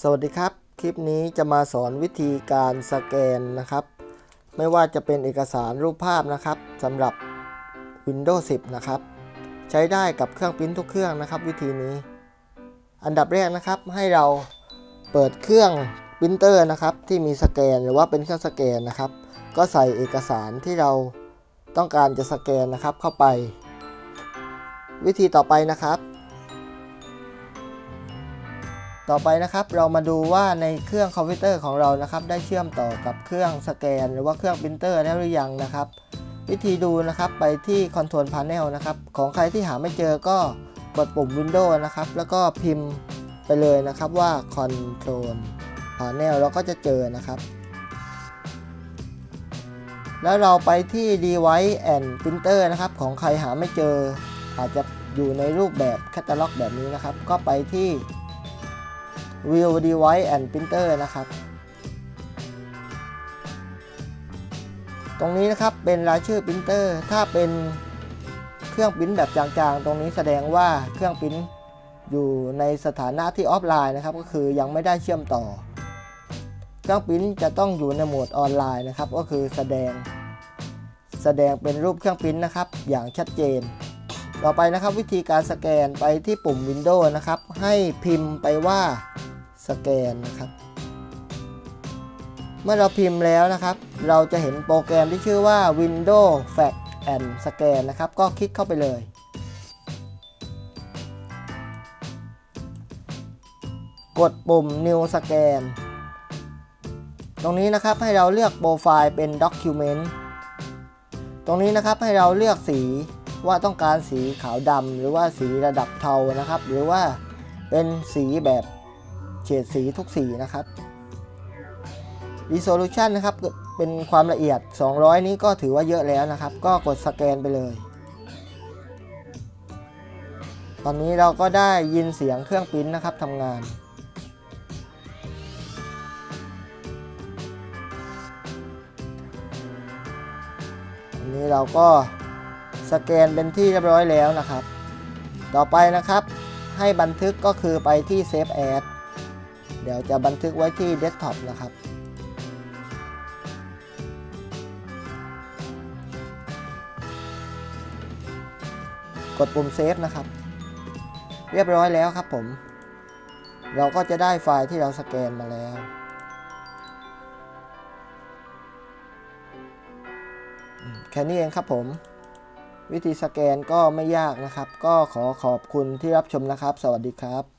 สวัสดีครับ คลิปนี้จะมาสอนวิธีการสแกนนะครับ ไม่ว่าจะเป็นเอกสารรูปภาพนะครับสำหรับ Windows 10 นะครับ ใช้ได้กับเครื่องปริ้นทุกเครื่องนะครับ วิธีนี้ อันดับแรกนะครับให้เราเปิดเครื่องปรินเตอร์นะครับที่มีสแกนหรือว่าเป็นเครื่องสแกนนะครับ ก็ใส่เอกสารที่เราต้องการจะสแกนนะครับเข้าไป วิธีต่อไปนะครับ ต่อไปนะครับเรามาดูว่าในเครื่องคอมพิวเตอร์ของเรานะครับได้เชื่อมต่อกับเครื่องสแกน หรือว่าเครื่องปรินเตอร์แล้วหรือยังนะครับ วิธีดูนะครับไปที่ Control Panel นะครับของใครที่หาไม่เจอก็กดปุ่ม Windows นะครับแล้วก็พิมพ์ไปเลยนะครับว่า Control Panel แล้วก็จะเจอนะครับ แล้วเราไปที่ Device and Printer นะครับของใครหาไม่เจออาจจะอยู่ในรูปแบบแคตตาล็อกแบบนี้นะครับ ก็ไปที่ View Device and Printer นะครับ ตรงนี้นะครับเป็นรายชื่อปรินเตอร์ถ้าเป็นเครื่องปริ้นแบบจางๆ ตรงนี้แสดงว่าเครื่องปริ้นอยู่ในสถานะที่ออฟไลน์นะครับ ก็คือยังไม่ได้เชื่อมต่อ เครื่องปริ้นจะต้องอยู่ในโหมดออนไลน์นะครับ ก็คือแสดง แสดงเป็นรูปเครื่องปริ้นนะครับ อย่างชัดเจน ต่อไปนะครับวิธีการสแกนไปที่ปุ่ม Windows นะครับ ให้พิมพ์ไปว่า สแกนนะครับ เมื่อเราพิมพ์แล้วนะครับ เราจะเห็นโปรแกรมที่ชื่อว่า Windows Fax and Scan นะครับ ก็คลิกเข้าไปเลยกดปุ่ม New Scan ตรงนี้นะครับให้เราเลือกโปรไฟล์เป็น Document ตรงนี้นะครับให้เราเลือกสีว่าต้องการสีขาวดำหรือว่าสีระดับเทานะครับ หรือว่าเป็นสีแบบ ดสีทุกสีนะครับ resolution นะครับเป็นความละเอียด 200 นี้ก็ถือว่าเยอะแล้วนะครับ ก็กดสแกนไปเลย ตอนนี้เราก็ได้ยินเสียงเครื่องปริ้นนะครับทำงานอันนี้เราก็สแกนเป็นที่เรียบร้อยแล้วนะครับ ต่อไปนะครับให้บันทึกก็คือไปที่ Save As เดี๋ยวจะบันทึกไว้ที่ Desktop นะครับ กดปุ่ม Save นะครับ เรียบร้อยแล้วครับผม เราก็จะได้ไฟล์ที่เราสแกนมาแล้วแค่นี้เองครับผม วิธีสแกนก็ไม่ยากนะครับ ก็ขอขอบคุณที่รับชมนะครับ สวัสดีครับ